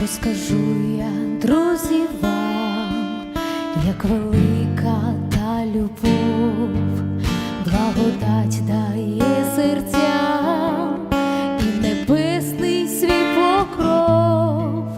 Розкажу я, друзі, вам, як велика та любов, благодать дає серцям і небесний свій покров,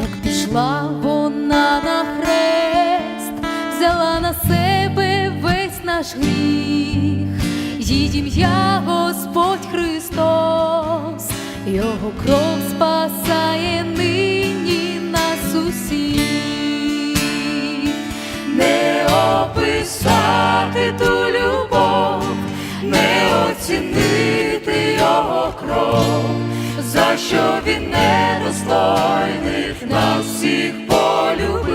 як пішла вона на хрест, взяла на себе весь наш гріх, її ім'я Господь Христос, Його кров спасає нині нас усіх. Не описати ту любов, не оцінити його кров, за що він недостойних нас всіх полюбив.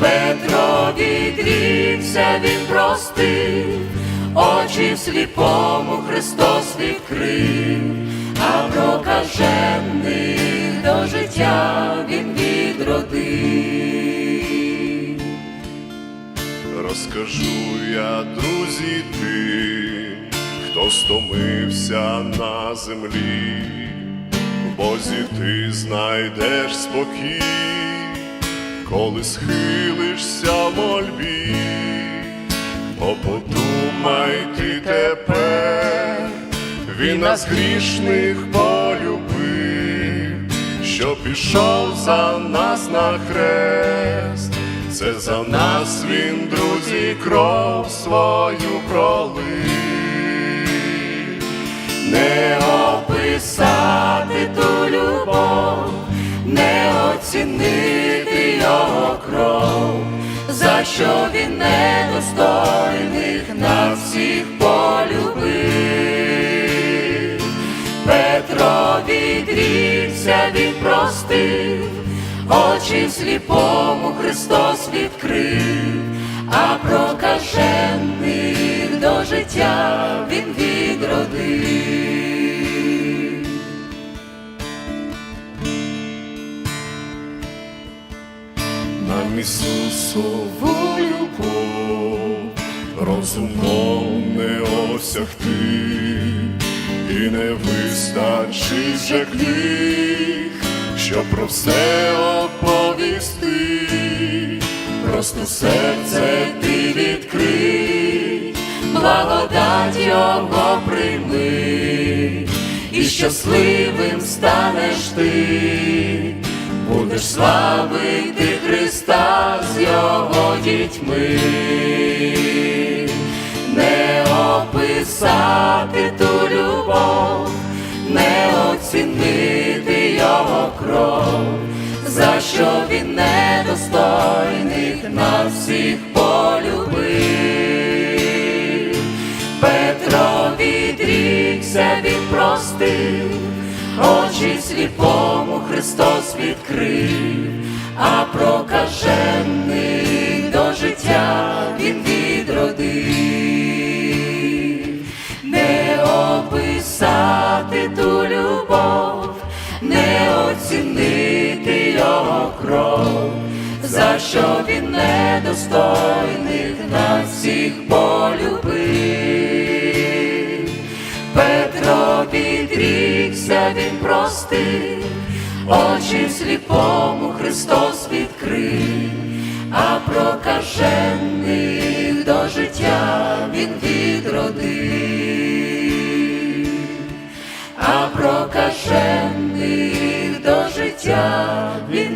Петро відрікся, він простив, очі сліпому Христос відкрив, а прокажених до життя він відродив. Розкажу я, друзі, тим, хто стомився на землі, в Бозі ти знайдеш спокій, коли схилишся мольбі, О, він нас грішних полюбив, що пішов за нас на хрест. Це за нас він, друзі, кров свою пролив. Не описати ту любов, не оцінити його кров, за що він недостойних нас всіх відрікся, він простив, очі сліпому Христос відкрив, а прокажених до життя він відродив. Нам Ісусову любов розумом не осягти, і не вистачить вже книг, щоб про все оповісти, просто серце ти відкрий, благодать його прийми, і щасливим станеш ти. Будеш славити Христа з його дітьми, не описати його кров, за що він недостойних нас всіх полюбив. Петро відрікся, він простив, очі сліпому Христос відкрив, а прокажених що він недостойних нас всіх полюбив. Петро відрікся, він простив, очі сліпому Христос відкрив, а прокажених до життя він відродив, а прокажених до життя він